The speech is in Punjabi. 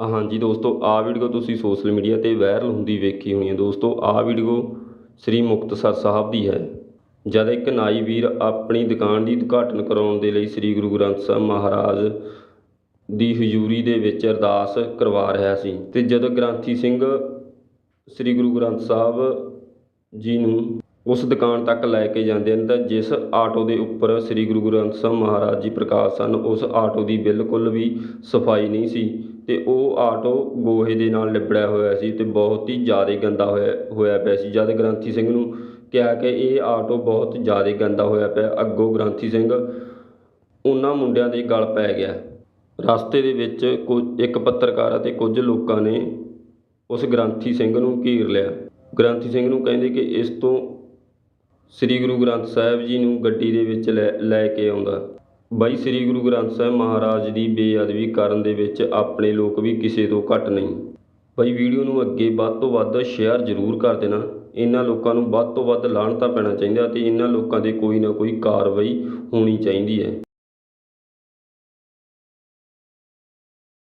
ਹਾਂਜੀ ਦੋਸਤੋ, ਆਹ ਵੀਡੀਓ ਤੁਸੀਂ ਸੋਸ਼ਲ ਮੀਡੀਆ 'ਤੇ ਵਾਇਰਲ ਹੁੰਦੀ ਵੇਖੀ ਹੋਣੀ ਹੈ ਦੋਸਤੋ। ਆਹ ਵੀਡੀਓ ਸ੍ਰੀ ਮੁਕਤਸਰ ਸਾਹਿਬ ਦੀ ਹੈ। ਜਦ ਇੱਕ ਨਾਈ ਵੀਰ ਆਪਣੀ ਦੁਕਾਨ ਦੀ ਉਦਘਾਟਨ ਕਰਾਉਣ ਦੇ ਲਈ ਸ੍ਰੀ ਗੁਰੂ ਗ੍ਰੰਥ ਸਾਹਿਬ ਮਹਾਰਾਜ ਦੀ ਹਜ਼ੂਰੀ ਦੇ ਵਿੱਚ ਅਰਦਾਸ ਕਰਵਾ ਰਿਹਾ ਸੀ ਤੇ ਜਦੋਂ ਗ੍ਰੰਥੀ ਸਿੰਘ ਸ੍ਰੀ ਗੁਰੂ ਗ੍ਰੰਥ ਸਾਹਿਬ ਜੀ ਨੂੰ ਉਸ ਦੁਕਾਨ ਤੱਕ ਲੈ ਕੇ ਜਾਂਦੇ ਹਨ ਤਾਂ ਜਿਸ ਆਟੋ ਦੇ ਉੱਪਰ ਸ੍ਰੀ ਗੁਰੂ ਗ੍ਰੰਥ ਸਾਹਿਬ ਮਹਾਰਾਜ ਜੀ ਪ੍ਰਕਾਸ਼ ਸਨ, ਉਸ ਆਟੋ ਦੀ ਬਿਲਕੁਲ ਵੀ ਸਫ਼ਾਈ ਨਹੀਂ ਸੀ ਅਤੇ ਉਹ ਆਟੋ ਗੋਹੇ ਦੇ ਨਾਲ ਲਿਬੜਿਆ ਹੋਇਆ ਸੀ ਅਤੇ ਬਹੁਤ ਹੀ ਜ਼ਿਆਦਾ ਗੰਦਾ ਹੋਇਆ ਹੋਇਆ ਪਿਆ ਸੀ। ਜਦ ਗ੍ਰੰਥੀ ਸਿੰਘ ਨੂੰ ਕਿਹਾ ਕਿ ਇਹ ਆਟੋ ਬਹੁਤ ਜ਼ਿਆਦਾ ਗੰਦਾ ਹੋਇਆ ਪਿਆ, ਅੱਗੋਂ ਗ੍ਰੰਥੀ ਸਿੰਘ ਉਹਨਾਂ ਮੁੰਡਿਆਂ ਦੇ ਗਲ ਪੈ ਗਿਆ। ਰਸਤੇ ਦੇ ਵਿੱਚ ਕੁ ਇੱਕ ਪੱਤਰਕਾਰ ਅਤੇ ਕੁਝ ਲੋਕਾਂ ਨੇ ਉਸ ਗ੍ਰੰਥੀ ਸਿੰਘ ਨੂੰ ਘੇਰ ਲਿਆ। ਗ੍ਰੰਥੀ ਸਿੰਘ ਨੂੰ ਕਹਿੰਦੇ ਕਿ ਇਸ ਤੋਂ ਸ੍ਰੀ ਗੁਰੂ ਗ੍ਰੰਥ ਸਾਹਿਬ ਜੀ ਨੂੰ ਗੱਡੀ ਦੇ ਵਿੱਚ ਲੈ ਲੈ ਕੇ ਆਉਂਦਾ। ਬਾਈ ਸ੍ਰੀ ਗੁਰੂ ਗ੍ਰੰਥ ਸਾਹਿਬ ਮਹਾਰਾਜ ਦੀ ਬੇਅਦਬੀ ਕਰਨ ਦੇ ਵਿੱਚ ਆਪਣੇ ਲੋਕ ਵੀ ਕਿਸੇ ਤੋਂ ਘੱਟ ਨਹੀਂ। ਬਾਈ ਵੀਡੀਓ ਨੂੰ ਅੱਗੇ ਵੱਧ ਤੋਂ ਵੱਧ ਸ਼ੇਅਰ ਜ਼ਰੂਰ ਕਰ ਦੇਣਾ। ਇਹਨਾਂ ਲੋਕਾਂ ਨੂੰ ਵੱਧ ਤੋਂ ਵੱਧ ਲਾਹਣਤਾ ਪੈਣਾ ਚਾਹੀਦਾ ਅਤੇ ਇਹਨਾਂ ਲੋਕਾਂ 'ਤੇ ਕੋਈ ਨਾ ਕੋਈ ਕਾਰਵਾਈ ਹੋਣੀ ਚਾਹੀਦੀ ਹੈ।